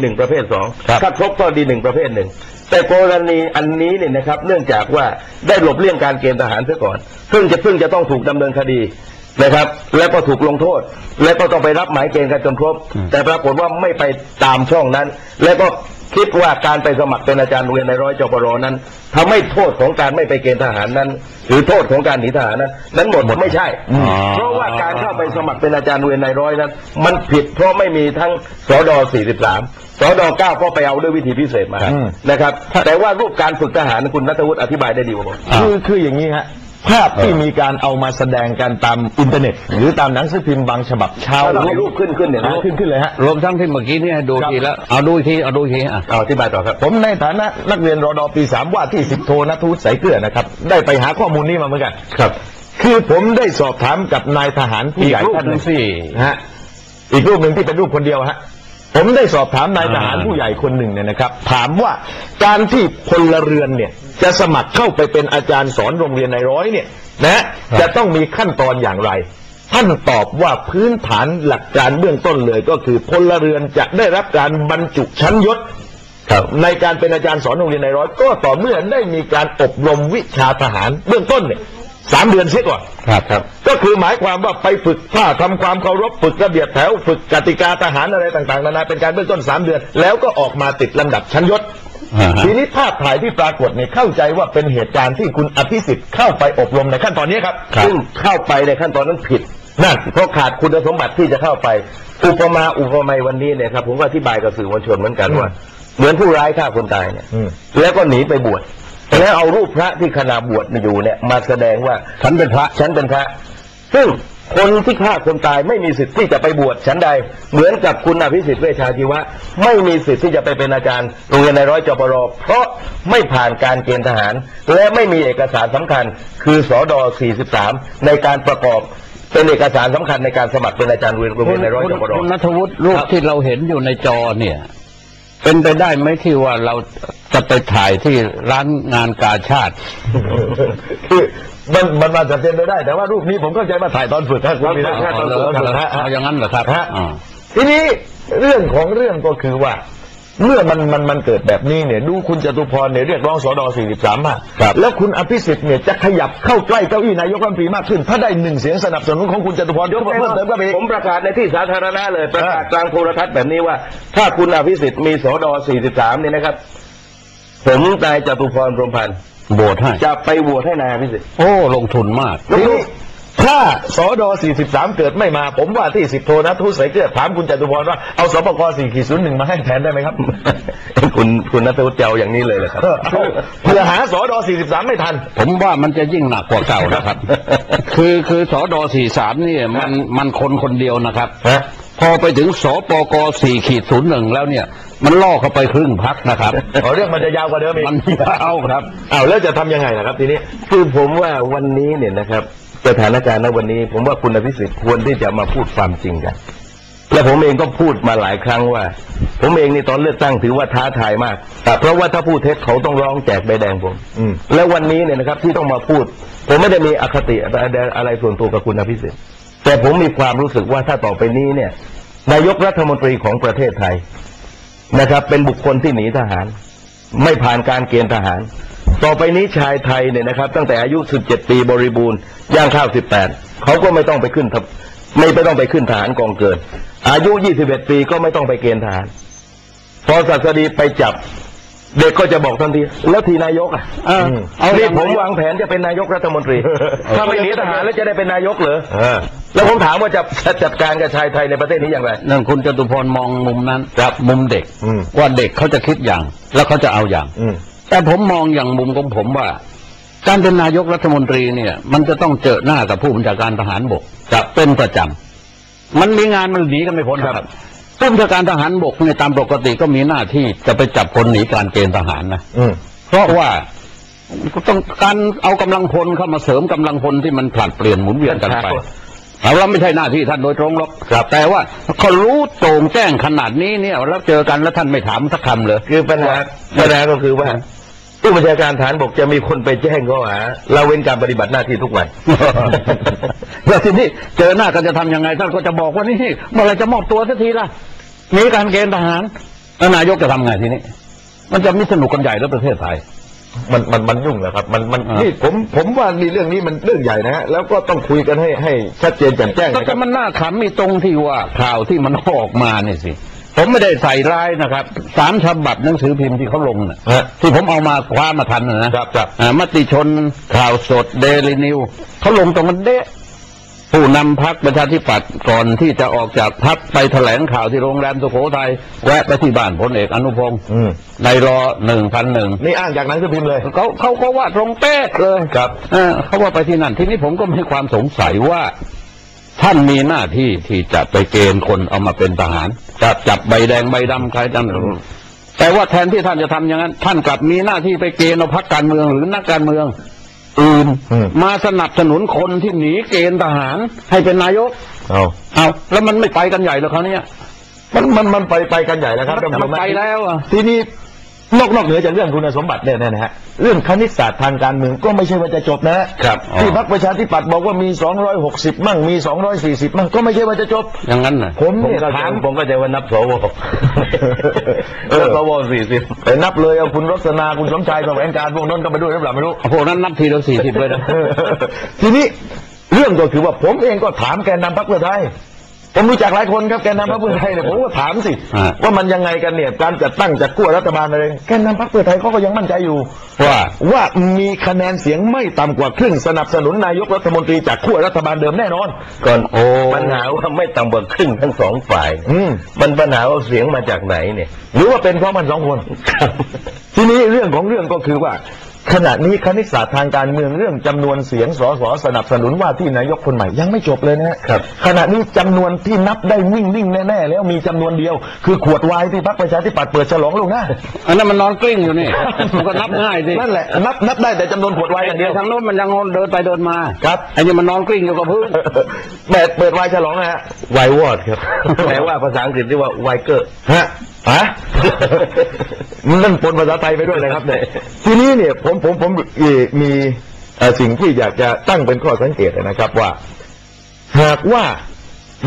หนึ่งประเภทสองครับถ้าครบก็ดีหนึ่งประเภทหนึ่งแต่กรณีอันนี้เนี่ยนะครับ เนื่องจากว่าได้หลบเลี่ยงการเกณฑ์ทหารซะก่อนเพิ่งจะเพิ่งจะต้องถูกดำเนินคดีนะครับ แล้วก็ถูกลงโทษ แล้วก็ต้องไปรับหมายเกณฑ์กันจนครบ แต่ปรากฏว่าไม่ไปตามช่องนั้น แล้วก็ คิดว่าการไปสมัครเป็นอาจารย์โรงเรียนในร้อยจปรนั้นทำให้โทษของการไม่ไปเกณฑ์ทหารนั้น หรือโทษของการหนีทหารนั้นนั้นหมดไม่ใช่ เพราะว่าการเข้าไปสมัครเป็นอาจารย์โรงเรียนในร้อยนั้น มันผิดเพราะไม่มีทั้งสด43สดเก้าก็ไปเอาด้วยวิธีพิเศษมาอืมนะครับแต่ว่ารูปการฝึกทหารคุณนัทวุฒิอธิบายได้ดีกว่าผมคือคืออย่างนี้ฮะ ภาพที่มีการเอามาแสดงกันตามอินเทอร์เน็ต หรือตามหนังสือพิมพ์บางฉบับเช้าถ้าเราให้รูปขึ้นขึ้นเนี่ยนะอ่าขึ้นขึ้นเลยฮะรวมทั้งที่เมื่อกี้นี่ให้ดูครับทีแล้วเอาดูอีกทีเอาดูอีกทีอะเอาอธิบายต่อครับ ผมในฐานะนักเรียนรอดอปีสามว่าที่สิบโทนัทวุฒิสายเกลือนะครับ ได้ไปหาข้อมูลนี้มาเหมือนกันครับ คือผมได้สอบถามกับนายทหารผู้ใหญ่อีกรูปท่านหนึ่งหนึ่งสิฮะอีกรูปหนึ่งที่เป็นรูปคนเดียวฮะ ผมได้สอบถามนายทหารอ่าผู้ใหญ่คนหนึ่งเนี่ยนะครับ ถามว่าการที่พลเรือนเนี่ย จะสมัครเข้าไปเป็นอาจารย์สอนโรงเรียนในร้อยเนี่ย นะจะต้องมีขั้นตอนอย่างไร ท่านตอบว่าพื้นฐานหลักการเบื้องต้นเลยก็คือพลเรือนจะได้รับการบรรจุชั้นยศครับในการเป็นอาจารย์สอนโรงเรียนในร้อยก็ต่อเมื่อได้มีการอบรมวิชาทหารเบื้องต้นเนี่ย สามเดือนเสียก่อนครับครับ ก็คือหมายความว่าไปฝึกท่าทำความเคารพฝึกระเบียบแถว ฝึกกติกาทหารอะไรต่างๆนานาเป็นการเบื้องต้นสามเดือน แล้วก็ออกมาติดลำดับชั้นยศอ่าฮะทีนี้ภาพถ่ายที่ปรากฏเนี่ยเข้าใจว่าเป็นเหตุการณ์ที่คุณอภิสิทธิ์เข้าไปอบรมในขั้นตอนนี้ครับซึ่งเข้าไปในขั้นตอนนั้นผิดนั่นเพราะขาดคุณสมบัติที่จะเข้าไป อุปมาอุปไมยวันนี้เนี่ยครับผมก็อธิบายกับสื่อมวลชนเหมือนกันว่าเหมือนผู้ร้ายฆ่าคนตายเนี่ยอืมแล้วก็หนีไปบวช แล้วเอารูปพระที่ขณะบวชอยู่เนี่ย มาแสดงว่าฉันเป็นพระฉันเป็นพระ ซึ่งคนที่ฆ่าคนตายไม่มีสิทธิ์ที่จะไปบวชฉันใด เหมือนกับคุณอภิสิทธิ์เวชชาชีวะ ไม่มีสิทธิ์ที่จะไปเป็นอาจารย์โรงเรียนในร้อยจปรเพราะไม่ผ่านการเกณฑ์ทหาร และไม่มีเอกสารสำคัญ คือสอด43 ในการประกอบเป็นเอกสารสำคัญในการสมัครเป็นอาจารย์โรงเรียนในร้อยจปรคุณนัทวุฒิรูคปรับที่เราเห็นอยู่ในจอเนี่ย เป็นไปได้ไหมที่ว่าเรา จะไปถ่ายที่ร้านงานกาชาติ คือมันมันมาจะเป็นไปได้ แต่ว่ารูปนี้ผมเข้าใจว่าถ่ายตอนฝึกครับคุณวีระถ่ายตอนฝึกตอนฝึกฮะเอาอย่างนั้นเหรอครับฮะอ่าทีนี้เรื่องของเรื่องก็คือว่า เมื่อมันมันมันเกิดแบบนี้เนี่ย ดูคุณจตุพรเนี่ยเรียกร้องสอดอ43มาครับแล้วคุณอภิสิทธิ์เนี่ยจะขยับเข้าใกล้เก้าอี้นายกรัฐมนตรีมากขึ้น ถ้าได้หนึ่งเสียงสนับสนุนของคุณจตุพรเดี๋ยวเพิ่มเติมก็ไปอีกผมประกาศในที่สาธารณะเลยประกาศอ่ากลางโทรทัศน์แบบนี้ว่า ถ้าคุณอภิสิทธิ์มีสอด43เนี่ยนะครับ ผมนายจตุพรพรหมพันธ์โบสให้ จะไปโหวตให้นายอภิสิทธิ์โอ้ ลงทุนมาก ทีนี้ถ้าสอดอ43 เกิดไม่มา ผมว่าที่สิบโทนะทุสายเกลือถามคุณจตุพรว่าเอาสปก4ขีดศูนย์หนึ่งมาให้แทนได้ไหมครับ คุณคุณนัทวุฒิเจ้าอย่างนี้เลยเหรอครับเออเอาเพื่อหาสอดอ43 ไม่ทัน ผมว่ามันจะยิ่งหนักกว่าเก่านะครับ คือคือสอดอสี่สามนี่มันมันคนคนเดียวนะครับฮะพอไปถึงสปกสี่ขีดศูนย์หนึ่งแล้วเนี่ย มันล่อเข้าไปครึ่งพักนะครับอ๋อเรื่องมันจะยาวกว่าเดิมอีกมันยาวครับอ้าวแล้วจะทำยังไงล่ะครับ ทีนี้คือผมว่าวันนี้เนี่ยนะครับ สถานการณ์ณวันนี้ ผมว่าคุณอภิสิทธิ์ควรที่จะมาพูดความจริงกัน และผมเองก็พูดมาหลายครั้งว่า ผมเองในตอนเลือกตั้งถือว่าท้าทายมากแต่เพราะว่าถ้าพูดเท็จเขาต้องร้องแจกใบแดงผม อืม แล้ววันนี้เนี่ยนะครับที่ต้องมาพูด ผมไม่ได้มีอคติอะไรส่วนตัวกับคุณอภิสิทธิ์แต่ผมมีความรู้สึกว่าถ้าต่อไปนี้เนี่ย นายกรัฐมนตรีของประเทศไทย นะครับ เป็นบุคคลที่หนีทหาร ไม่ผ่านการเกณฑ์ทหาร ต่อไปนี้ชายไทยเนี่ยนะครับ ตั้งแต่อายุ 17 ปีบริบูรณ์ย่างเข้า18 เขาก็ไม่ต้องไปขึ้นทัพไม่ไปต้องไปขึ้นทหารกองเกิน อายุ 21 ปีก็ไม่ต้องไปเกณฑ์ทหาร พอศัสดีไปจับ เด็กก็จะบอกทันที แล้วทีนายกอะเออเอานี่อย่างผมวางแผนจะเป็นนายกรัฐมนตรี ถ้าไม่หนีทหารแล้วจะได้เป็นนายกเหรอเออแล้วผมถามว่าจะจะจัดการกับชายไทยในประเทศนี้อย่างไรนั่นคุณจตุพรมองมุมนั้นครับมุมเด็กอืมว่าเด็กเขาจะคิดอย่าง แล้วเขาจะเอาอย่างอืมแต่ผมมองอย่างมุมของผมว่า การเป็นนายกรัฐมนตรีเนี่ย มันจะต้องเจอหน้ากับผู้บัญชาการทหารบกจะเป็นประจำมันมีงานมันหนีกันไม่พ้นครับ ผู้บัญชาการทหารบกเนี่ยตามปกติก็มีหน้าที่จะไปจับคนหนีการเกณฑ์ทหารนะอืมเพราะว่าต้องการเอากำลังพลเข้ามาเสริมกำลังพลที่มันผลัดเปลี่ยนหมุนเวียนกันไปครับเอาแล้วไม่ใช่หน้าที่ท่านโดยตรงหรอกแต่ว่าเขารู้โจ่งแจ้งขนาดนี้เนี่ยแล้วเจอกันแล้วท่านไม่ถามสักคำเลยคือปัญหาปัญหาก็คือว่าผู้บัญชาการฐานบกจะมีคนไปแจ้งข้อหาเราเว้นการปฏิบัติหน้าที่ทุกวันแล้วทีนี้เจอหน้ากันจะทำยังไงท่านก็จะบอกว่านี่เมื่อไหรจะมอบตัวสักทีล่ะ หนีการเกณฑ์ทหารแล้วนายกจะทำไงทีนี้ มันจะไม่สนุกกันใหญ่แล้วประเทศไทย มันมันมันยุ่งนะครับ มันมันอ่านี่นี่ผมผมว่านี่เรื่องนี้มันเรื่องใหญ่นะฮะแล้วก็ต้องคุยกันให้ให้ชัดเจนแจ่มแจ้งก็นะคจะรับมันน่าขำมีตรงที่ว่าข่าวที่มันออกมาเนี่ยสิผมไม่ได้ใส่ร้ายนะครับสามฉบับหนังสือพิมพ์ที่เขาลงน่ะฮะที่ผมเอามาคว้ามาทันนะนะครับครับอ่ามติชนข่าวสดเดลินิวเขาลงตรงกันเดะ ผู้นำพักประชาธิปัตย์ก่อนที่จะออกจากพักไปแถลงข่าวที่โรงแรมสุโขทัยแวะไปที่บ้านพลเอกอนุพงศ์อืมในรอหนึ่งพันหนึ่งนี่อ้างจากหนังสือพิมพ์เลยเขาเขาก็ว่าตรงเป๊ะเลยครับเออเขาว่าไปที่นั่นทีนี้ผมก็มีความสงสัยว่าท่านมีหน้าที่ที่จะไปเกณฑ์คนเอามาเป็นทหารจับจับใบแดงใบดำใครจำแต่ว่าแทนที่ท่านจะทำอย่างนั้น ท่านกลับมีหน้าที่ไปเกณฑ์เอาพักการเมืองหรือนักการเมือง อื่นอืมมาสนับสนุนคนที่หนีเกณฑ์ทหารให้เป็นนายก เอาเอาแล้วมันไม่ไปกันใหญ่แล้วเขาวเนี่ยมันมันมันไปไปกันใหญ่แล้วครับมันท่านผู้ชไปแล้วอะทีนี้ นอกนอกเหนือจากเรื่องคุณสมบัติเนี่ยนะฮะเรื่องคณิตศาสตร์ทางการเมืองก็ไม่ใช่ว่าจะจบนะฮะครับอ๋อที่พรรคประชาธิปัตย์บอกว่ามี 260 มั่งมี 240 มั่งก็ไม่ใช่ว่าจะจบอย่างนั้นน่ะผมผมเนี่ยก็ถามผมก็จะว่านับสวเออนับสวสี่สิบไปนับเลยเอาคุณรสนาคุณสมชายแสวงการพวกนั้นก็ไปด้วยหรือเปล่าไม่รู้พวกนั้นนับทีละสี่สิบเลยนะทีนี้เรื่องก็คือว่าผมเองก็ถามแกนนำพรรคเพื่อไทย ผมรู้จักหลายคนครับแกนนำพรรคเพื่อไทยเนี่ยผมก็ถามสิอ่า ว่ามันยังไงกันเนี่ยการจัดตั้งจัดกั้วรัฐบาลอะไรแกนนำพรรคเพื่อไทยเขาก็ยังมั่นใจอยู่ ว่าว่ามีคะแนนเสียงไม่ต่ำกว่าครึ่งสนับสนุนนายกรัฐมนตรีจากขั้วรัฐบาลเดิมแน่นอน ก่อนโอ้ปัญหาว่าไม่ต่ำกว่าครึ่งทั้งสองฝ่าย อืม มันปัญหาว่าเสียงมาจากไหนเนี่ย หรือว่าเป็นเพราะมันสองคน ทีนี้เรื่องของเรื่องก็คือว่า ขณะนี้คณิตศาสตร์ทางการเมืองเรื่องจำนวนเสียงสสสนับสนุนว่าที่นายกคนใหม่ยังไม่จบเลยนะฮะครับขณะนี้จำนวนที่นับได้นิ่งๆแน่ๆแล้วมีจำนวนเดียว คือขวดไวน์ที่พรรคประชาธิปัตย์เปิดฉลองลวงหน้าอันนั้นมันนอนกลิ้งอยู่นี่มันก็นับง่ายสินั่นแหละนับนับได้แต่จำนวนขวดไวน์อย่างเดียวทางโน้นมันยังเดินไปเดินมาครับไอ้นี่มันนอนกลิ้งอยู่กับพื้นแหม่เปิดไวน์ฉลองนะฮะไววอดครับแปลว่าภาษาอังกฤษเรียกว่าไวเกอร์ฮะ ฮะนั่นปนภาษาไทยไปด้วยนะครับเนี่ยทีนี้เนี่ยผมผมผมเอ่อมีเอ่อสิ่งที่อยากจะตั้งเป็นข้อสังเกตนะครับว่า หากว่า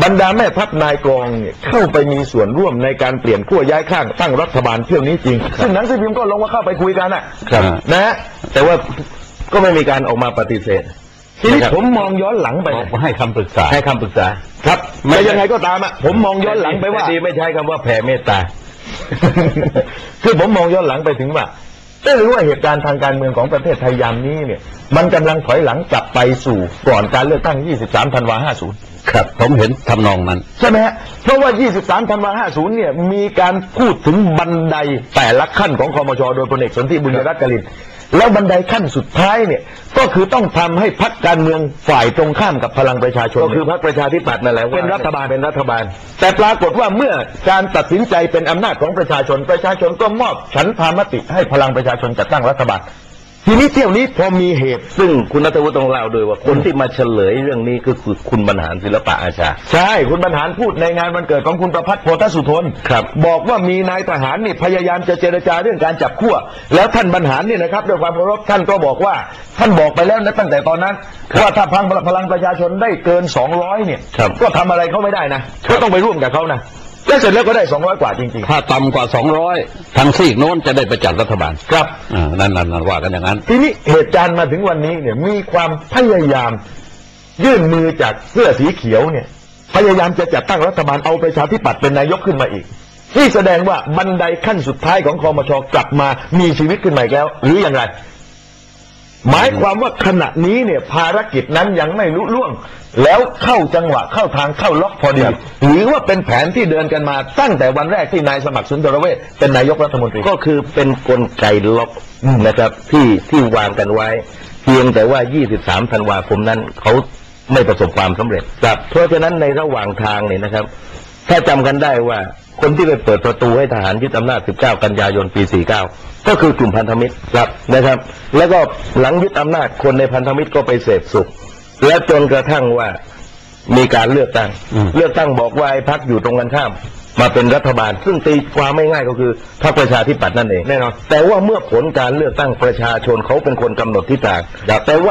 บรรดาแม่ทัพนายกองเนี่ยเข้าไปมีส่วนร่วมในการเปลี่ยนขั้วย้ายข้างตั้งรัฐบาลเที่ยวนี้จริง ซึ่งหนังสือพิมพ์ก็ลงว่าเข้าไปคุยกันอะครับนะฮะแต่ว่าก็ไม่มีการออกมาปฏิเสธ ทีนี้นะครับผมมองย้อนหลังไปบอกให้คำปรึกษาให้คำปรึกษา ครับแต่ยังไงก็ตามอะผมมองย้อนหลังไปว่าแต่ดีไม่ใช้คำว่าแผ่เมตตาคือผมมองย้อนหลังไปถึงว่าเอ๊ะหรือว่าเหตุการณ์ทางการเมืองของประเทศไทยยามนี้เนี่ย มันกำลังถอยหลังกลับไปสู่ก่อนการเลือกตั้ง 23 ธันวา 50 ครับ ผมเห็นทำนองนั้น ใช่ไหมฮะ เพราะว่า 23 ธันวา 50 เนี่ย มีการพูดถึงบันไดแต่ละขั้นของคอมช โดยพลเอกสนธิบุญยรัตน์กลิน แล้วบันไดขั้นสุดท้ายเนี่ยก็คือต้องทำให้พักการเมืองฝ่ายตรงข้ามกับพลังประชาชนก็คือพรรคประชาธิปัตย์นั่นแหละเป็นรัฐบาลเป็นรัฐบาล แต่ปรากฏว่าเมื่อการตัดสินใจเป็นอำนาจของประชาชนประชาชนก็มอบฉันทามติให้พลังประชาชนจัดตั้งรัฐบาล ทีนี้เที่ยวนี้พอมีเหตุ ซึ่งคุณนัทวุฒิต้องเล่าด้วยว่าคนที่มาเฉลยเรื่องนี้ก็คือคุณบรรหารศิลปะอาชา ใช่คุณบรรหารพูดในงานวันเกิดของคุณประพัฒน์โพธสุทนครับบอกว่ามีนายทหารนี่พยายามจะเจรจาเรื่องการจับขั้วแล้วท่านบรรหารเนี่ยนะครับด้วยความเคารพท่านก็บอกว่า ท่านบอกไปแล้วนะตั้งแต่ตอนนั้นว่าถ้าพังพลังประชาชนได้เกิน 200เนี่ยครับก็ทำอะไรเขาไม่ได้นะก็ต้องไปร่วมกับเขานะ แล้วเสร็จแล้วก็ได้200กว่าจริงถ้าต่ำกว่าสองร้อยทางซีกโน้นจะได้ไปจัดรัฐบาลๆครับอ่านั่นนั่นนั่นว่ากันอย่างนั้น ทีนี้เหตุการณ์มาถึงวันนี้เนี่ยมีความพยายาม ยื่นมือจากเสื้อสีเขียวเนี่ย พยายามจะจัดตั้งรัฐบาลเอาประชาธิปัตย์เป็นนายกขึ้นมาอีกนี่แสดงว่าบันไดขั้นสุดท้ายของคอมชกลับมามีชีวิตขึ้นมาอีกแล้ว หรืออย่างไร หมายความว่าขณะนี้เนี่ยภารกิจนั้นยังไม่ลุล่วง แล้วเข้าจังหวะเข้าทางเข้าล็อกพอดี หรือว่าเป็นแผนที่เดินกันมาตั้งแต่วันแรกที่นายสมัครสุนทรเวชเป็นนายกรัฐมนตรีก็คือเป็นกลไกล็อกนะครับที่ที่วางกันไว้ เพียงแต่ว่า 23 ธันวาคมนั้นเขาไม่ประสบความสำเร็จครับเพราะฉะนั้นในระหว่างทางเนี่ยนะครับ ถ้าจำกันได้ว่าคนที่ไปเปิดประตูให้ทหารยึดอำนาจ 19 กันยายน ปี 49 ก็คือกลุ่มพันธมิตรครับนะครับ แล้วก็หลังยึดอำนาจคนในพันธมิตรก็ไปเสพสุข และจนกระทั่งว่ามีการเลือกตั้งอืมเลือกตั้งบอกว่าไอ้พักอยู่ตรงกันข้าม มาเป็นรัฐบาล ซึ่งตีความไม่ง่ายก็คือพรรคประชาธิปัตย์นั่นเองแน่นอนแต่ว่าเมื่อผลการเลือกตั้งประชาชนเขาเป็นคนกำหนดทิศทางแต่ว่า